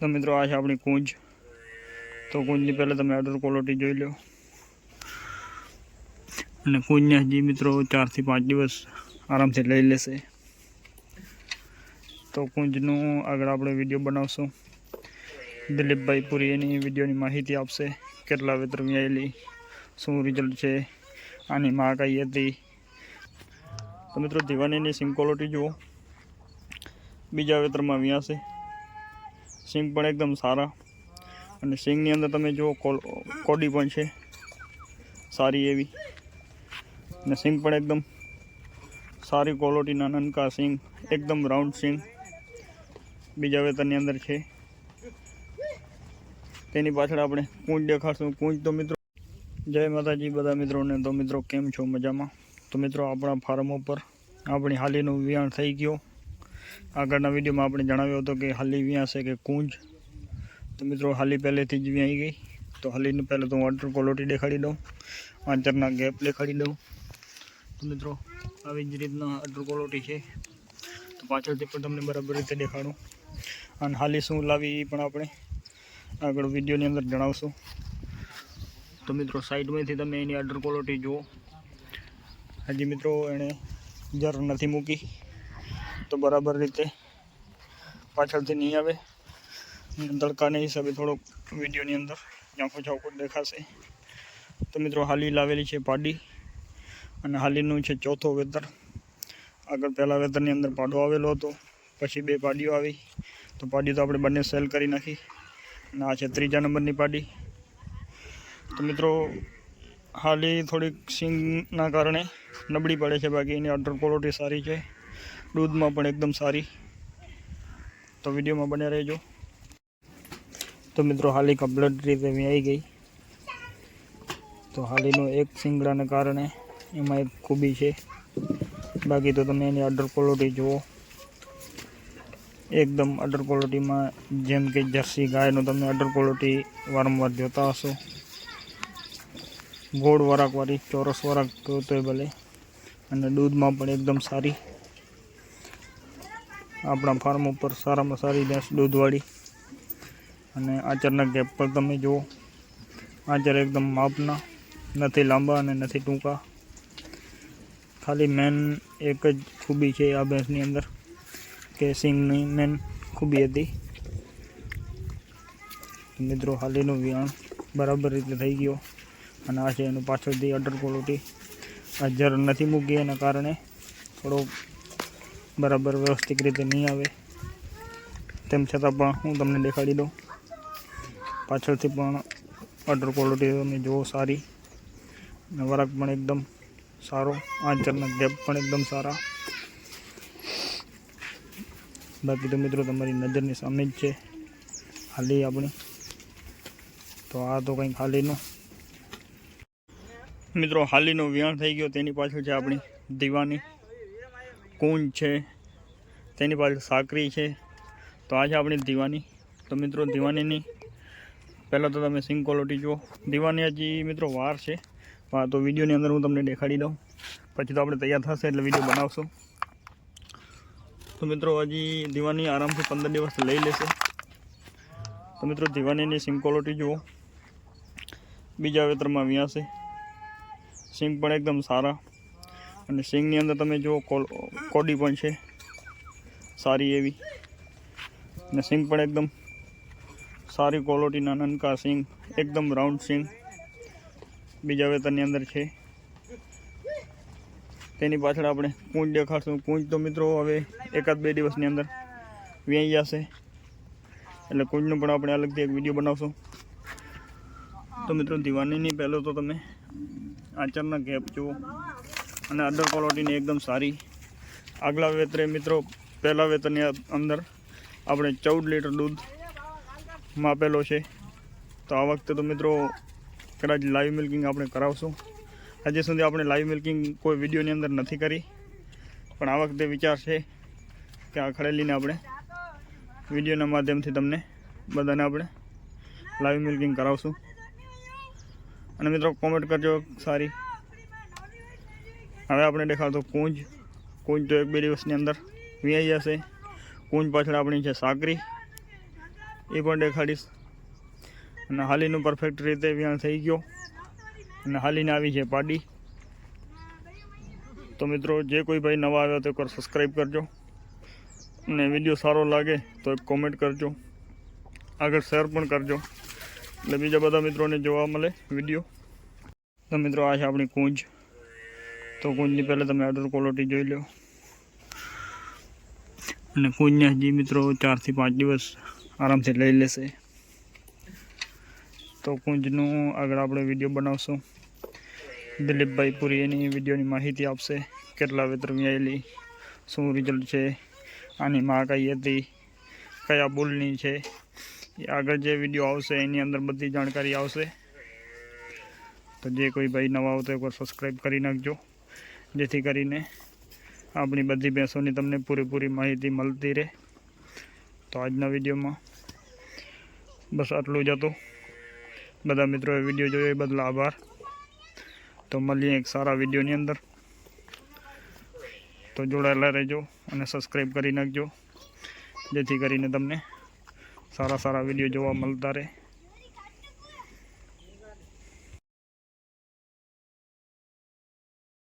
તો મિત્રો, આ છે આપણી કુંજ. તો કુંજની પહેલાં તમે આડર ક્વોલિટી જોઈ લો. અને કુંજને હજી મિત્રો ચારથી પાંચ દિવસ આરામથી લઈ લેશે. તો કુંજનું આગળ આપણે વીડિયો બનાવશું. દિલીપભાઈ પુરી એની વિડીયોની માહિતી આપશે, કેટલા વેતર વ્યાયેલી શું રિઝલ્ટ છે, આની માં કઈ હતી. તો મિત્રો દિવાનીની સિમ ક્વોલિટી જુઓ. બીજા વેતરમાં વ્યાસે. સિંગ પણ એકદમ સારા. અને સિંગની અંદર તમે જુઓ કોડી પણ છે. સારી એવી. અને સિંગ પણ એકદમ સારી ક્વોલિટીના નનકા સિંગ. એકદમ રાઉન્ડ સિંગ. બીજા વેતરની અંદર છે. તેની પાછળ આપણે કુંજ દેખાડશું. કુંજ તો મિત્રો, જય માતાજી બધા મિત્રોને. તો મિત્રો, કેમ છો? મજામાં? તો મિત્રો, આપણા ફાર્મ ઉપર આપણી હાલીનું વિયાણ થઈ ગયું. આગળના વિડીયોમાં આપણે જણાવ્યો હતો કે હાલી વ્યાં છે કે કુંજ. તો મિત્રો, હાલી પહેલેથી જ વ્યાઈ ગઈ. તો હાલીને પહેલાં તો હું વોટર ક્વોલિટી દેખાડી દઉં. આંચરના ગેપ દેખાડી દઉં. તો મિત્રો, આવી જ રીતના વોટર ક્વોલિટી છે. તો પાછળથી પણ તમને બરાબર રીતે દેખાડું. અને હાલી શું લાવી એ પણ આપણે આગળ વિડીયોની અંદર જણાવશું. તો મિત્રો, સાઈડમાંથી તમે એની અડર ક્વોલિટી જુઓ. હજી મિત્રો, એણે જર નથી મૂકી. તો બરાબર રીતે પાછળથી નહીં આવે. તડકાને હિસાબે થોડોક વિડીયોની અંદર ઝાંખો ઝાંખો દેખાશે. તો મિત્રો, હાલી લાવેલી છે પાડી અને હાલીનું છે ચોથો વેતર. આગળ પહેલાં વેતરની અંદર પાડો આવેલો હતો, પછી બે પાડીઓ આવી. તો પાડી તો આપણે બંને સેલ કરી નાખી અને આ છે ત્રીજા નંબરની પાડી. તો મિત્રો, હાલી થોડીક સિંગના કારણે નબળી પડે છે, બાકી એની અડર ક્વોલિટી સારી છે. દૂધમાં પણ એકદમ સારી. તો વિડીયોમાં બને રહેજો. તો મિત્રો હાલી કમ્પ્લેટ રીતે આવી ગઈ. તો હાલીનું એક સિંગડાને કારણે એમાં એક ખૂબી છે. બાકી તો તમે એની અડર ક્વોલિટી જુઓ. એકદમ અડર ક્વોલિટીમાં જેમ કે જર્સી ગાયનો તમે અડર ક્વોલિટી વારંવાર જોતા હશો. ગોળ વરાકવાળી ચોરસ વરાક તો ભલે. અને દૂધમાં પણ એકદમ સારી. આપણા ફાર્મ ઉપર સારામાં સારી ભેંસ દૂધવાળી અને આચરના ગેપ પર તમે જુઓ. આચર એકદમ માપના, નથી લાંબા અને નથી ટૂંકા. ખાલી મેન એક જ ખૂબી છે આ ભેંસની અંદર, કે સિંગની મેન ખૂબી હતી. મિત્રો, હાલીનું વિયાણ બરાબર રીતે થઈ ગયો. અને આ છે એનું પાછળથી અડર ક્વોલિટી આ જર નથી મૂકી એના કારણે થોડો બરાબર વ્યવસ્થિત રીતે નહીં આવે. તેમ છતાં પણ હું તમને દેખાડી દઉં. પાછળથી પણ ઓર્ડર ક્વોલિટી તમે જુઓ સારી. વરાક પણ એકદમ સારો. આંચરના ગેપ પણ એકદમ સારા. બાકી તો મિત્રો તમારી નજરની સામે જ છે. હાલી આપણી. તો આ તો કંઈક હાલીનો. મિત્રો, હાલીનો વ્યાણ થઈ ગયો. તેની પાછળ છે આપણી દીવાની. કુંજ છે, તેની પાછળ સાકરી છે. તો આ છે આપણી દીવાની. તો મિત્રો દીવાનીની, પહેલાં તો તમે સિંગ ક્વોલિટી જુઓ. દીવાની હજી મિત્રો વાર છે. હા તો વિડીયોની અંદર હું તમને દેખાડી દઉં. પછી તો આપણે તૈયાર થશે એટલે વીડિયો બનાવશું. તો મિત્રો હજી દીવાની આરામથી પંદર દિવસ લઈ લેશે. તો મિત્રો દીવાનીની સિંગ ક્વોલિટી જુઓ. બીજા વેતરમાં વ્યાસે. સિંગ પણ એકદમ સારા. અને સિંગની અંદર તમે જુઓ કોડી પણ છે. સારી એવી. અને સિંગ પણ એકદમ સારી ક્વોલિટીના નનકા સિંગ, એકદમ રાઉન્ડ સિંગ. બીજા વેતરની અંદર છે. તેની પાછળ આપણે કુંજ દેખાડશું. કુંજ તો મિત્રો હવે એકાદ બે દિવસની અંદર વ્યાઈ જશે. એટલે કુંજનું પણ આપણે અલગથી એક વીડિયો બનાવશું. તો મિત્રો, દિવાળીની પહેલો તો તમે આચરના ગેપ જુઓ. અને અડર ક્વોલિટીની એકદમ સારી. આગલા વેતરે મિત્રો, પહેલા વેતરની અંદર આપણે ચૌદ લીટર દૂધ માપેલો છે. તો આ વખતે તો મિત્રો કદાચ લાઈવ મિલ્કિંગ આપણે કરાવશું. હજી સુધી આપણે લાઈવ મિલ્કિંગ કોઈ વિડીયોની અંદર નથી કરી. પણ આ વખતે વિચાર છે કે આ ખડેલીને આપણે વિડીયોના માધ્યમથી તમને બધાને આપણે લાઈવ મિલ્કિંગ કરાવશું. અને મિત્રો કોમેન્ટ કરજો સારી. હવે આપણે દેખાડતો કુંજ. કુંજ તો એક બે દિવસની અંદર વ્યાઈ જશે. કુંજ પાછળ આપણી છે સાકરી. એ પણ દેખાડીશ. અને હાલીનું પરફેક્ટ રીતે વ્યાણ થઈ ગયો. અને હાલીને આવી છે પાડી. તો મિત્રો, જે કોઈ ભાઈ નવા આવ્યો તો એકવાર સબસ્ક્રાઈબ કરજો. અને વીડિયો સારો લાગે તો એક કોમેન્ટ કરજો. આગળ શેર પણ કરજો. એટલે બીજા બધા મિત્રોને જોવા મળે વીડિયો તો મિત્રો, આ છે આપણી કુંજ. તો કુંજની પહેલાં તમે આડર ક્વોલિટી જોઈ લો. અને કુંજને હજી મિત્રો ચારથી પાંચ દિવસ આરામથી લઈ લેશે. તો કુંજનું આગળ આપણે વીડિયો બનાવશું. દિલીપભાઈ પૂરી એની વિડીયોની માહિતી આપશે કેટલા વેતર વ્યાયેલી શું રિઝલ્ટ છે, આની માં કઈ હતી, કયા બુલની છે આગળ જે વીડિયો આવશે એની અંદર બધી જાણકારી આવશે. તો જે કોઈ ભાઈ નવા આવતો એકવાર સબસ્ક્રાઈબ કરી નાખજો. જેથી કરીને આપણી બધી ભેંસોની તમને પૂરેપૂરી માહિતી મળતી રહે. તો આજના વિડીયોમાં બસ આટલું જ હતું. બધા મિત્રોએ વીડિયો જોયો એ બદલ આભાર. તો મળીએ એક સારા વિડીયોની અંદર. તો જોડાયેલા રહેજો અને સબસ્ક્રાઈબ કરી નાખજો. જેથી કરીને તમને સારા સારા વીડિયો જોવા મળતા રહે.